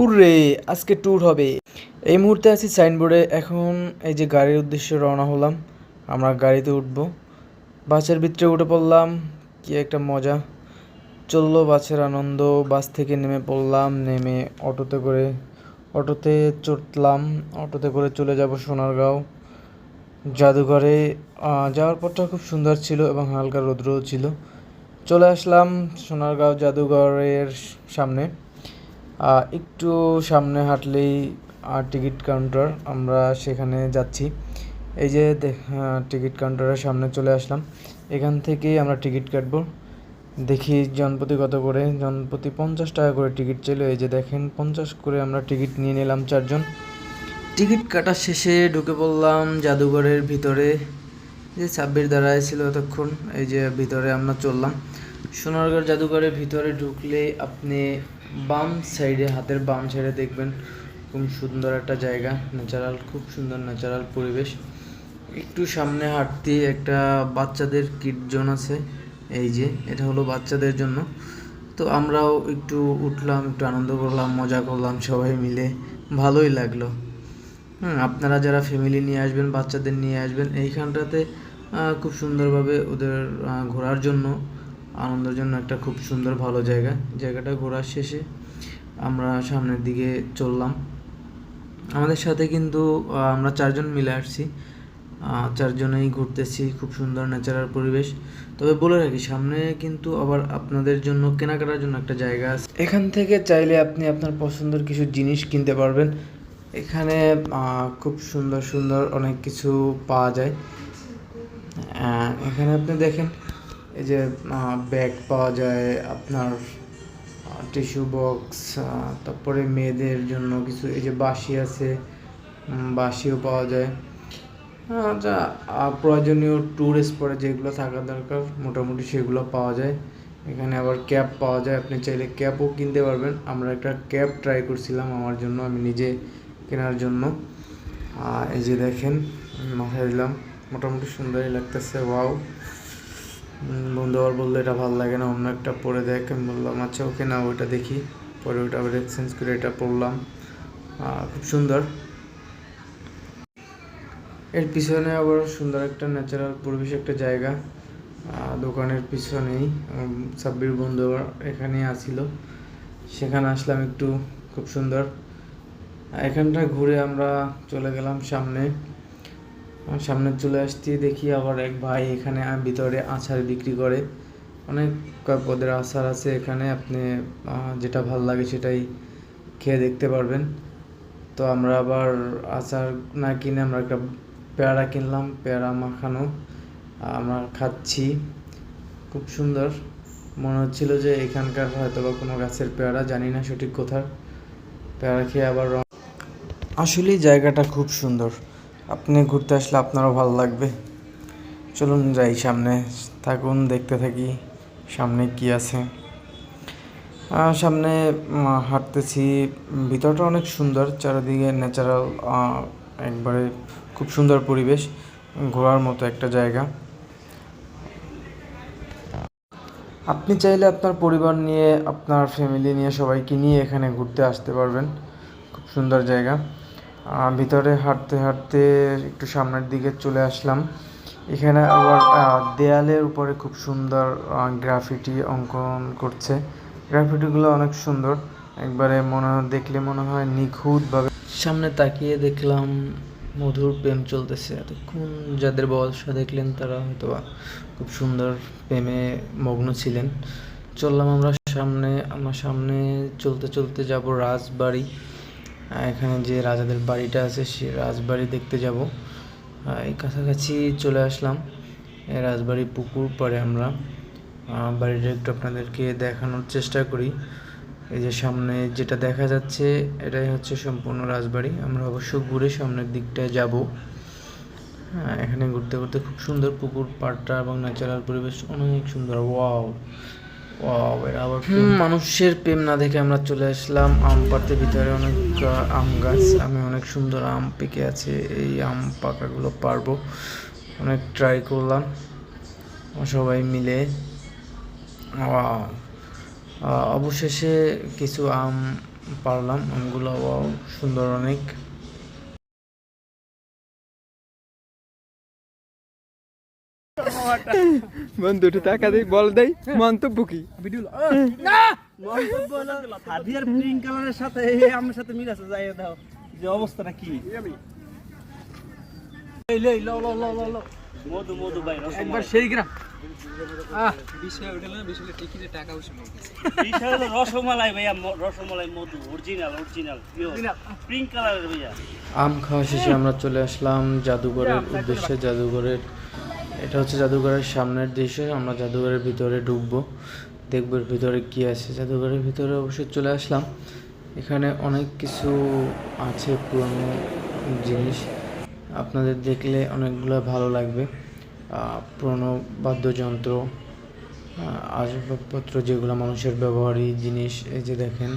Hurray, আজকে tour হবে। এই মুহূর্তে আছি সাইনবোর্ডে এখন এই যে গাড়ির উদ্দেশ্যে রওনা হলাম, আমরা গাড়িতে উঠবো। বাসের ভিতরে উঠে পড়লাম, কি একটা মজা। চলল বাসের আনন্দ, বাস থেকে নেমে পড়লাম, নেমে অটোতে করে, অটোতে চড়লাম, অটোতে করে চলে যাব সোনারগাঁও। জাদুঘরে যাওয়ার পথটা খুব সুন্দর ছিল এবং হালকা রৌদ্রও ছিল। চলে আসলাম সোনারগাঁও জাদুঘরের সামনে। একটু সামনে হাঁটলেই টিকিট কাউন্টার, আমরা সেখানে যাচ্ছি। এই যে টিকিট কাউন্টারের সামনে চলে আসলাম। এখান থেকেই আমরা টিকিট কাটব। দেখি জনপ্রতি কত করে। জনপ্রতি পঞ্চাশ টাকা করে টিকিট ছিল এই যে দেখেন, পঞ্চাশ করে আমরা টিকিট নিয়ে নিলাম চারজন। টিকিট কাটা শেষে ঢুকে পড়লাম জাদুঘরের ভিতরে। যে সাব্বির দাঁড়ায় ছিল এতক্ষণ, এই যে ভিতরে আমরা চললাম। সোনারগাঁও জাদুঘরের ভিতরে ঢুকলে আপনি বাম সাইডে, হাতের বাম সাইডে দেখবেন খুব সুন্দর একটা জায়গা ন্যাচারাল খুব সুন্দর ন্যাচারাল পরিবেশ। একটু সামনে হাঁটতে একটা বাচ্চাদের কিড জোন আছে, এই যে, এটা হলো বাচ্চাদের জন্য। তো আমরাও একটু উঠলাম, একটু আনন্দ করলাম, মজা করলাম সবাই মিলে, ভালোই লাগল। হুম, আপনারা যারা ফ্যামিলি নিয়ে আসবেন, বাচ্চাদের নিয়ে আসবেন, এইখানটাতে খুব সুন্দরভাবে ওদের ঘোরার জন্য আনন্দের জন্য একটা খুব সুন্দর ভালো জায়গা। জায়গাটা ঘোরার শেষে আমরা সামনের দিকে চললাম। আমাদের সাথে কিন্তু আমরা চারজন মিলে আসছি। চারজনেই ঘুরতেছি, খুব সুন্দর ন্যাচারাল পরিবেশ। তবে বলে রাখি, সামনে কিন্তু আবার আপনাদের জন্য, কেনাকাটার জন্য একটা জায়গা আছে। এখান থেকে চাইলে আপনি আপনার পছন্দের কিছু জিনিস কিনতে পারবেন। এখানে খুব সুন্দর সুন্দর অনেক কিছু পাওয়া যায়। এখানে আপনি দেখেন এই যে ব্যাগ পাওয়া যায়, আপনার টিস্যু বক্স তারপরে মেয়েদের জন্য কিছু, এই যে বাঁশি আছে বাঁশিও পাওয়া যায়। যা প্রয়োজনীয় ট্যুরিস্ট স্পটে যেগুলো থাকা দরকার, মোটামুটি সেগুলো পাওয়া যায়। এখানে আবার ক্যাব পাওয়া যায়, আপনি চাইলে ক্যাবও কিনতে পারবেন। আমরা একটা ক্যাব ট্রাই করছিলাম আমার জন্য, আমি নিজে কেনার জন্য। এই যে দেখেন, মাথায় দিলাম, মোটামুটি সুন্দরই লাগতেছে ওয়াও বন্ধু আবার বলল, এটা ভালো লাগে না, অন্য একটা পরে দেখ। আমি বললাম আচ্ছা ওকে না ওইটা দেখি। পরে ওইটা আবার এক্সচেঞ্জ করে এটা পরলাম খুব সুন্দর। এর পিছনে আবার সুন্দর একটা ন্যাচারাল পরিবেশ, একটা জায়গা। দোকানের পিছনেই সাব্বির বন্ধু আবার এখানেই আসিল। সেখানে আসলাম একটু, খুব সুন্দর। এখানটা ঘুরে আমরা চলে গেলাম সামনে। সামনে চলে আসতে দেখি আবার এক ভাই এখানে ভিতরে আচার বিক্রি করে। অনেক পদের আচার আছে এখানে, আপনি যেটা ভালো লাগে সেটাই খেয়ে দেখতে পারবেন। তো আমরা আবার আচার না কিনে আমরা একটা পেয়ারা কিনলাম, পেয়ারা মাখানো, আমরা খাচ্ছি। খুব সুন্দর। মনে হচ্ছিল যে এখানকার হয়তো বা কোনো গাছের পেয়ারা, জানি না সঠিক কোথার। পেয়ারা খেয়ে আবার আসলেই জায়গাটা খুব সুন্দর। আপনি ঘুরতে আসলে আপনারও ভালো লাগবে। চলুন যাই সামনে। থাকুন, দেখতে থাকি সামনে কি আছে। সামনে হাঁটতেছি। ভিতরটা অনেক সুন্দর, চারিদিকে ন্যাচারাল একবারে খুব সুন্দর পরিবেশ, ঘোরার মতো একটা জায়গা। আপনি চাইলে আপনার পরিবার নিয়ে, আপনার ফ্যামিলি নিয়ে সবাইকে নিয়ে এখানে ঘুরতে আসতে পারবেন। খুব সুন্দর জায়গা। ভিতরে হাঁটতে হাঁটতে একটু সামনের দিকে চলে আসলাম। এখানে আবার দেয়ালের উপরে খুব সুন্দর গ্রাফিটি অঙ্কন করছে। গ্রাফিটিগুলো অনেক সুন্দর। একবারে মনে, দেখলে মনে হয় নিখুঁতভাবে। সামনে তাকিয়ে দেখলাম মধুর প্রেম চলতেছে। এতক্ষণ যাদের বয়স দেখলেন তারা হয়তো খুব সুন্দর প্রেমে মগ্ন ছিলেন। চললাম আমরা সামনে, আমার সামনে চলতে চলতে যাব রাজবাড়ি। এখানে যে রাজাদের বাড়িটা আছে, সে রাজবাড়ি দেখতে যাব। এই কাছাকাছি চলে আসলাম। রাজবাড়ি পুকুর, পরে আমরা বাড়িটা একটু আপনাদেরকে দেখানোর চেষ্টা করি। এই যে সামনে যেটা দেখা যাচ্ছে, এটাই হচ্ছে সম্পূর্ণ রাজবাড়ি। আমরা অবশ্য ঘুরে সামনের দিকটায় যাব। এখানে ঘুরতে ঘুরতে খুব সুন্দর পুকুর, পাড়টা এবং ন্যাচারাল পরিবেশ অনেক সুন্দর। ওয়াও মানুষের প্রেম না দেখে আমরা চলে আসলাম আম পাড়তে। ভিতরে অনেক আম গাছ আমি অনেক সুন্দর আম পেকে আছে এই আম পাকাগুলো পারব। অনেক ট্রাই করলাম সবাই মিলে। অবশেষে কিছু আম পারলাম আমগুলো সুন্দর অনেক। বন্ধু একটু টাকা দেই বল দেই মন্তব্য কি? মন্তব্য হলো হাদিয়ার পিঙ্ক কালারের সাথে আমার সাথে মিল আছে যাই দাও যে অবস্থাটা কি? এই ল ল ল ল ল মধু মধু ভাই একবার সেই গ্রাম। আহ! বিষয় না বিষয় টিকিটে টাকা বিষয় হলো রসমালাই ভাইয়া রসমালাই মধু অরিজিনাল অরিজিনাল পিঙ্ক কালারের ভাইয়া। আম খাওয়া শেষে আমরা চলে আসলাম জাদুঘরের উদ্দেশ্যে জাদুঘরের এটা হচ্ছে জাদুঘরের সামনের দৃশ্য, আমরা জাদুঘরের ভিতরে ঢুকবো, দেখব এর ভিতরে কি আছে। জাদুঘরের ভিতরে অবশ্যই চলে আসলাম। এখানে অনেক কিছু আছে, পুরনো জিনিস। আপনাদের দেখলে অনেকগুলো ভালো লাগবে। পুরনো বাদ্যযন্ত্র আসবাবপত্র যেগুলো মানুষের ব্যবহারী জিনিস, এই যে দেখেন।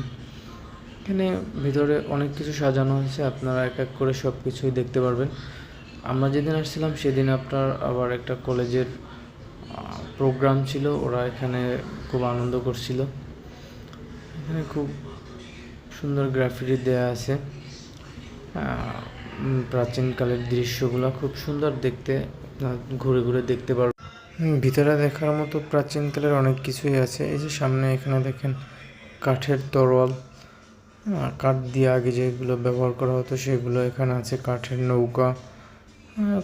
এখানে ভিতরে অনেক কিছু সাজানো হয়েছে, আপনারা এক এক করে সব কিছুই দেখতে পারবেন। আমরা যেদিন আসছিলাম, সেদিন আপনার আবার একটা কলেজের প্রোগ্রাম ছিল। ওরা এখানে খুব আনন্দ করছিল। এখানে খুব সুন্দর গ্রাফিটি দেয়া আছে। প্রাচীনকালের দৃশ্যগুলো খুব সুন্দর দেখতে। ঘুরে ঘুরে দেখতে পারবেন ভিতরে দেখার মতো প্রাচীনকালের অনেক কিছুই আছে। এই যে সামনে এখানে দেখেন কাঠের তরোয়াল। কাঠ দিয়ে আগে যেগুলো ব্যবহার করা হতো, সেগুলো এখানে আছে। কাঠের নৌকা।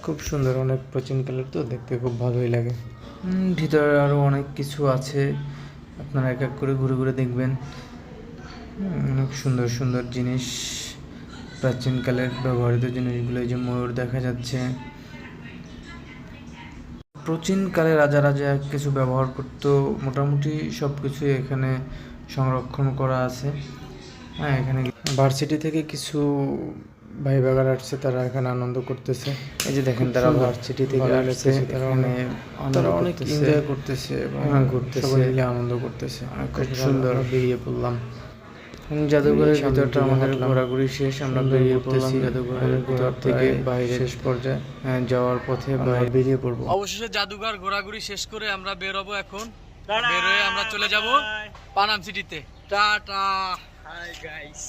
খুব সুন্দর, অনেক প্রাচীনকালের তো, দেখতে খুব ভালোই লাগে। ভিতরে আরও অনেক কিছু আছে, আপনারা এক এক করে ঘুরে ঘুরে দেখবেন। অনেক সুন্দর সুন্দর জিনিস প্রাচীনকালের ব্যবহৃত জিনিসগুলো, এই যে ময়ূর দেখা যাচ্ছে। প্রাচীনকালে রাজা রাজা কিছু ব্যবহার করতো, মোটামুটি সব কিছুই এখানে সংরক্ষণ করা আছে। হ্যাঁ এখানে ভার্সিটি থেকে কিছু ভাই বাগার আসছে তারা এখানে আনন্দ করতেছে। এই যে দেখেন তারা ভার্সিটি থেকে আসছে তারা অনেক অনেক এনজয় করতেছে এবং ঘুরতেছে মিলে আনন্দ করতেছে। খুব সুন্দর। বেরিয়ে পড়লাম। জাদুঘরের ভিতরটা আমাদের ঘোরাঘুরি শেষ আমরা বেরিয়ে পড়লাম জাদুঘরের ভিতর থেকে বাইরে শেষ পর্যায়ে হ্যাঁ, যাওয়ার পথে বাইরে বেরিয়ে পড়ব। অবশেষে জাদুঘর ঘোরাঘুরি শেষ করে আমরা বেরোবো এখন। বের হয়ে আমরা চলে যাব পানাম সিটিতে। টাটা! Hi guys